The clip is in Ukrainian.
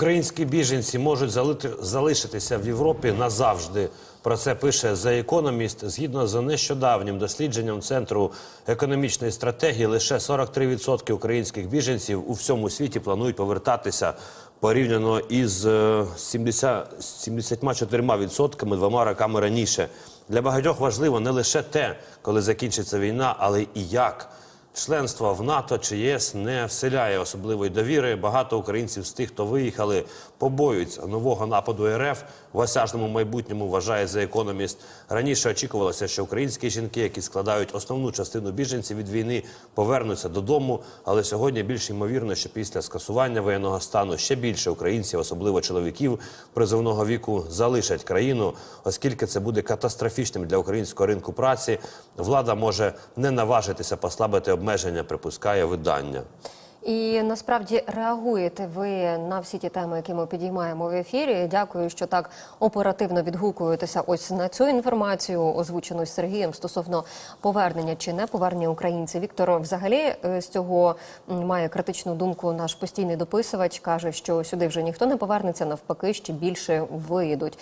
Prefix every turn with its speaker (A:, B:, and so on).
A: Українські біженці можуть залити, залишитися в Європі назавжди. Про це пише The Economist. Згідно з нещодавнім дослідженням Центру економічної стратегії, лише 43% українських біженців у всьому світі планують повертатися порівняно із е, 70, 74% двома роками раніше. Для багатьох важливо не лише те, коли закінчиться війна, але і як. Членство в НАТО чи ЄС не вселяє особливої довіри. Багато українців з тих, хто виїхали, побоюються нового нападу РФ в осяжному майбутньому. Вважає за економіст. Раніше очікувалося, що українські жінки, які складають основну частину біженців від війни, повернуться додому. Але сьогодні більш ймовірно, що після скасування воєнного стану ще більше українців, особливо чоловіків призовного віку, залишать країну, оскільки це буде катастрофічним для українського ринку праці. Влада може не наважитися послабити обмеження, припускає видання.
B: І насправді реагуєте ви на всі ті теми, які ми підіймаємо в ефірі. Дякую, що так оперативно відгукуєтеся. Ось на цю інформацію, озвучену Сергієм стосовно повернення чи не повернення українців. Віктор взагалі е, з цього має критичну думку. Наш постійний дописувач каже, що сюди вже ніхто не повернеться навпаки, ще більше виїдуть.